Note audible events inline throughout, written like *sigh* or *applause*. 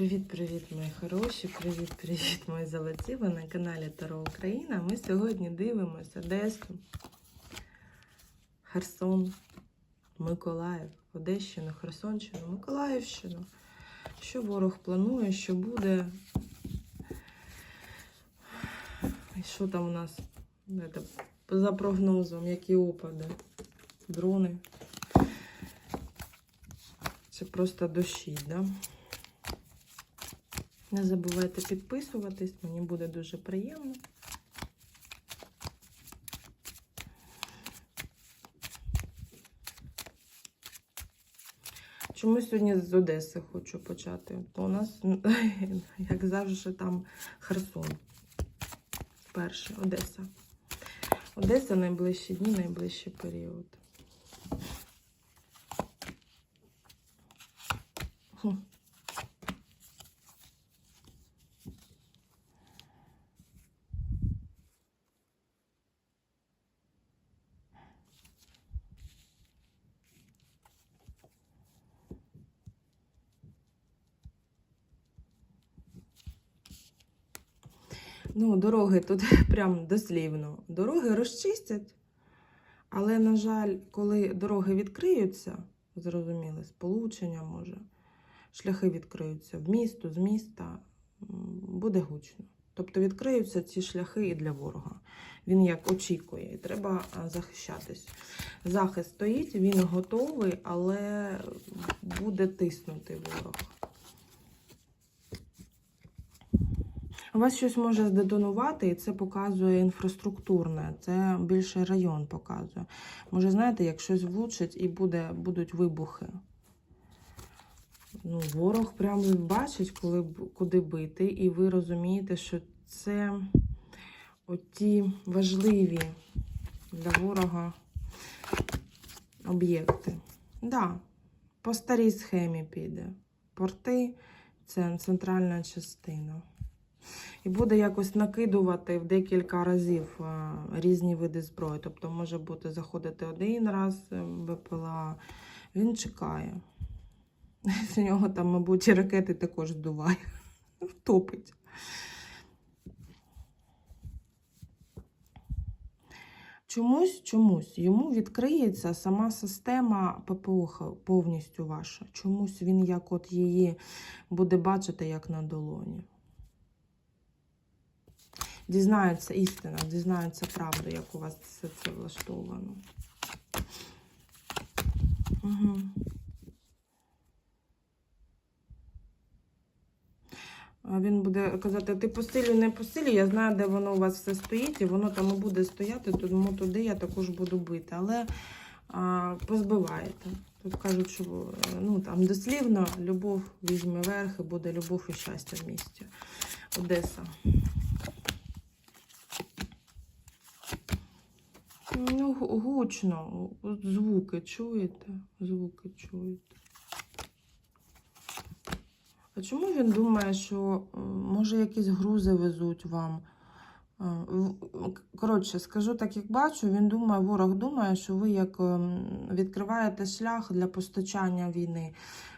Привіт-привіт, мої хороші! Привіт-привіт, мої золоті! Ви на каналі Таро Україна. Ми сьогодні дивимося Одесу, Херсон, Миколаїв, Одещину, Херсонщину, Миколаївщину. Що ворог планує, що буде? І що там у нас Це, за прогнозом, які опади, дрони? Це просто дощі, да? Не забувайте підписуватись, мені буде дуже приємно. Чому сьогодні з Одеси хочу почати? То у нас, *laughs* як завжди, там Херсон. Перше, Одеса. Одеса найближчі дні, найближчий період. Ну, дороги тут *laughs* прям дослівно. Дороги розчистять, але, на жаль, коли дороги відкриються, зрозуміли, сполучення може, шляхи відкриються в місто, з міста, буде гучно. Тобто відкриються ці шляхи і для ворога. Він як очікує, і треба захищатись. Захист стоїть, він готовий, але буде тиснути ворог. Вас щось може здетонувати, і це показує інфраструктурне, це більше район показує. Може, знаєте, як щось влучить і буде, будуть вибухи. Ну, ворог прямо бачить, коли, куди бити, і ви розумієте, що це оті важливі для ворога об'єкти. Да, по старій схемі піде. Порти це центральна частина. І буде якось накидувати в декілька разів різні види зброї. Тобто може бути заходити один раз е, БПЛА. Він чекає. З нього там, мабуть, і ракети також здуває. *laughs* Втопить. Чомусь, чомусь йому відкриється сама система ППО повністю ваша. Чомусь він як от її буде бачити, як на долоні. Дізнається істина, дізнається правда, як у вас все це влаштовано. Угу. Він буде казати, ти посилюй, не посилюй, я знаю, де воно у вас все стоїть, і воно там і буде стояти, тому туди я також буду бити. Але а, позбиваєте. Тут кажуть, що е, ну, там дослівно любов візьме верх і буде любов і щастя в місті. Одеса. Ну, гучно. Звуки чуєте? Звуки чуєте. А чому він думає, що може якісь грузи везуть вам? Е, Коротше, скажу так, як бачу, він думає, ворог думає, що ви як ем, відкриваєте шлях для постачання війни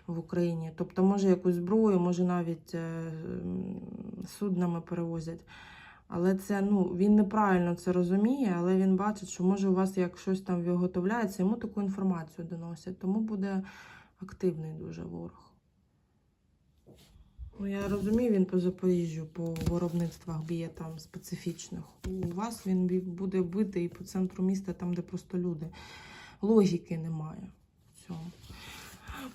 в Україні. Тобто, може якусь зброю, може навіть е, суднами перевозять. Але це ну він неправильно це розуміє, але він бачить, що може у вас як щось там виготовляється, йому таку інформацію доносять. Тому буде активний дуже ворог. Ну, я розумію, він по Запоріжжю, по виробництвах б'є там специфічних. У вас він буде бити і по центру міста, там, де просто люди. Логіки немає в цьому.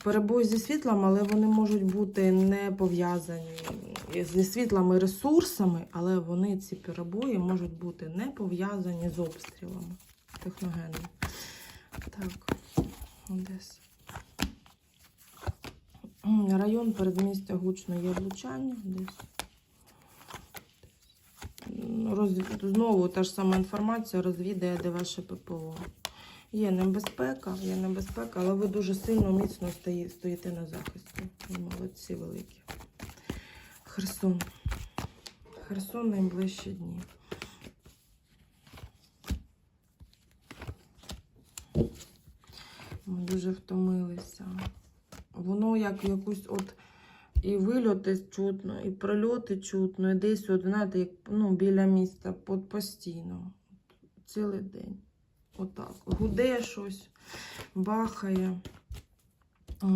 Перебої зі світлом, але вони можуть бути не пов'язані зі світлами ресурсами, але вони ці перебої можуть бути не пов'язані з обстрілами техногенними. Так, Одеса. Район передмістя гучно є влучання десь. Роз... Знову та ж сама інформація розвідає, де ваше ППО. Є небезпека, є небезпека, але ви дуже сильно міцно стоїте на захисті. Молодці великі. Херсон. Херсон найближчі дні. Ми дуже втомилися. Воно як якусь от і вильоти чутно, і прольоти чутно, і десь, от, знаєте, як ну, біля міста, от постійно. Цілий день. Отак. Гуде щось, бахає.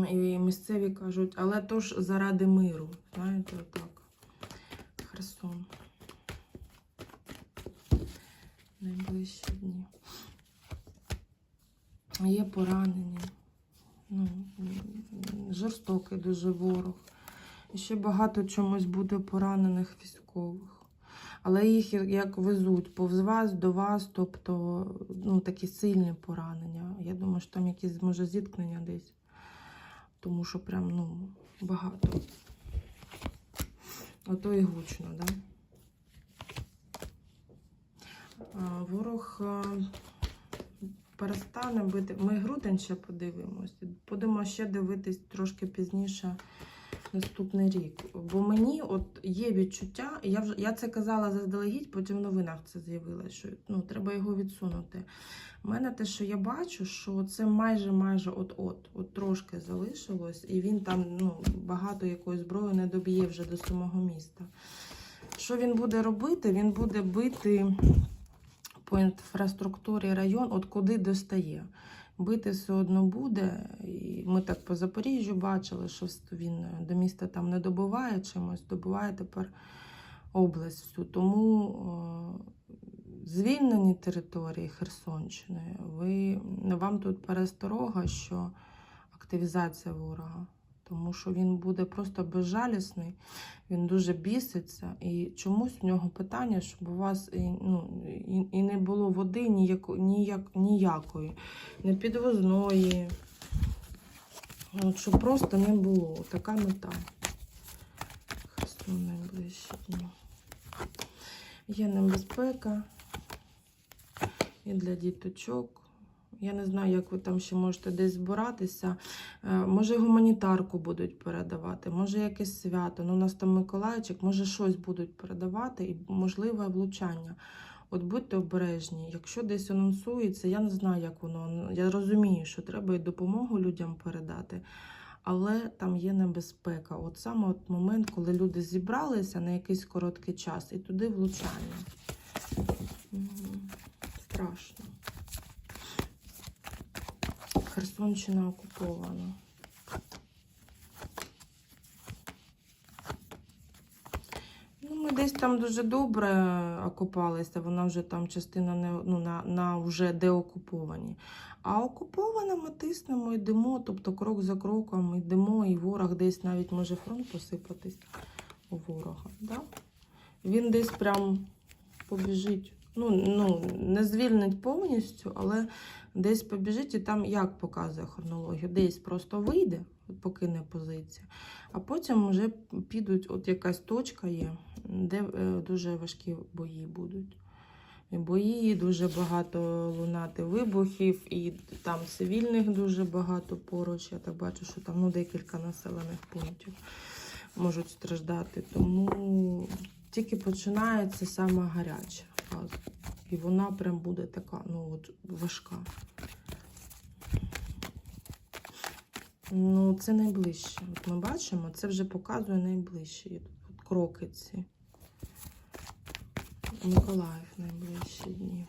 І місцеві кажуть, але то ж заради миру. Знаєте, отак. Херсон. Найближчі дні. Є поранені. Ну, жорстокий дуже ворог. І ще багато чомусь буде поранених військових. Але їх як- везуть повз вас до вас, тобто ну, такі сильні поранення. Я думаю, що там якісь може зіткнення десь. Тому що прям ну, багато. Ото і гучно? Да? Ворог перестане бити. Ми грудень ще подивимось. Будемо ще дивитись трошки пізніше наступний рік. Бо мені от є відчуття, я вже я це казала заздалегідь, потім в новинах це з'явилося, що ну, треба його відсунути. У мене те, що я бачу, що це майже майже от-от, от трошки залишилось, і він там ну, багато якої зброї не доб'є вже до самого міста. Що він буде робити? Він буде бити по інфраструктурі район, от куди достає. Бити все одно буде. І ми так по Запоріжжю бачили, що він до міста там не добуває чимось, добуває тепер область всю. Тому е, звільнені території Херсонщини, ви, вам тут пересторога, що активізація ворога. Тому що він буде просто безжалісний, він дуже біситься. І чомусь у нього питання, щоб у вас і, ну, і, не було води ніяко, ніяк, ніякої, не підвозної. Щоб просто не було. Така мета. Херсон найближчі дні. Є небезпека і для діточок. Я не знаю, як ви там ще можете десь збиратися. Е, Може, гуманітарку будуть передавати, може якесь свято. Ну, у нас там Миколайчик, може щось будуть передавати і можливе влучання. От будьте обережні. Якщо десь анонсується, я не знаю, як воно. Я розумію, що треба і допомогу людям передати, але там є небезпека. От саме от момент, коли люди зібралися на якийсь короткий час, і туди влучання. Страшно. Херсонщина окупована. Ну, ми десь там дуже добре окупалися, вона вже там частина не, ну, на, на вже деокуповані. А окупована ми тиснемо, йдемо, тобто крок за кроком йдемо, і ворог десь навіть може фронт посипатись у ворога. Да? Він десь прям побіжить. Ну, ну, не звільнить повністю, але десь побіжить і там як показує хронологію. Десь просто вийде, покине позицію, а потім вже підуть, от якась точка є, де е, дуже важкі бої будуть. І бої, дуже багато лунати вибухів, і там цивільних дуже багато поруч. Я так бачу, що там ну, декілька населених пунктів можуть страждати. Тому тільки починається саме гаряча фаза. І вона прям буде така, ну от важка. Ну, це найближче. От ми бачимо, це вже показує найближче. От кроки ці. Миколаїв найближчі дні.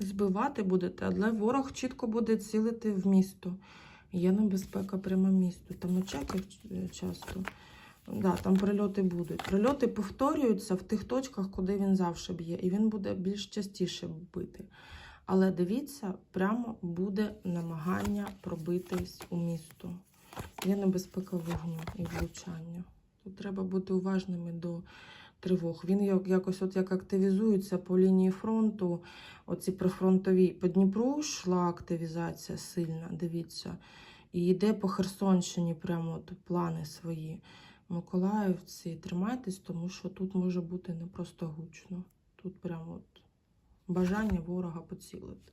Збивати будете, але ворог чітко буде цілити в місто. Є небезпека прямо місту. Там очаків часто. Да, там прильоти будуть. Прильоти повторюються в тих точках, куди він завжди б'є, і він буде більш частіше бити. Але дивіться, прямо буде намагання пробитись у місто. Є небезпека вогню і влучання. Тут треба бути уважними до тривог. Він якось от як активізується по лінії фронту, оці прифронтові. По Дніпру йшла активізація сильна, дивіться. І йде по Херсонщині прямо от плани свої. Миколаївці, тримайтесь, тому що тут може бути не просто гучно. Тут прямо от бажання ворога поцілити.